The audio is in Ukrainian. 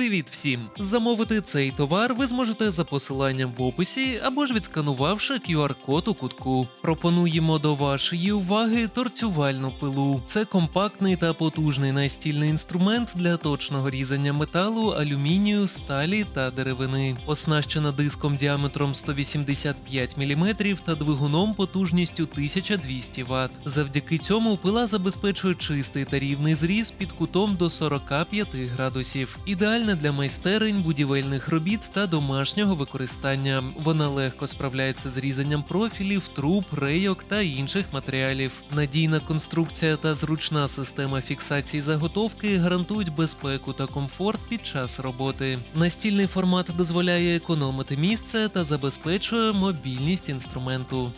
Привіт всім! Замовити цей товар ви зможете за посиланням в описі або ж відсканувавши QR-код у кутку. Пропонуємо до вашої уваги торцювальну пилу. Це компактний та потужний настільний інструмент для точного різання металу, алюмінію, сталі та деревини. Оснащена диском діаметром 185 мм та двигуном потужністю 1200 Вт. Завдяки цьому пила забезпечує чистий та рівний зріз під кутом до 45 градусів. Ідеальна для майстерень, будівельних робіт та домашнього використання. Вона легко справляється з різанням профілів, труб, рейок та інших матеріалів. Надійна конструкція та зручна система фіксації заготовки гарантують безпеку та комфорт під час роботи. Настільний формат дозволяє економити місце та забезпечує мобільність інструменту.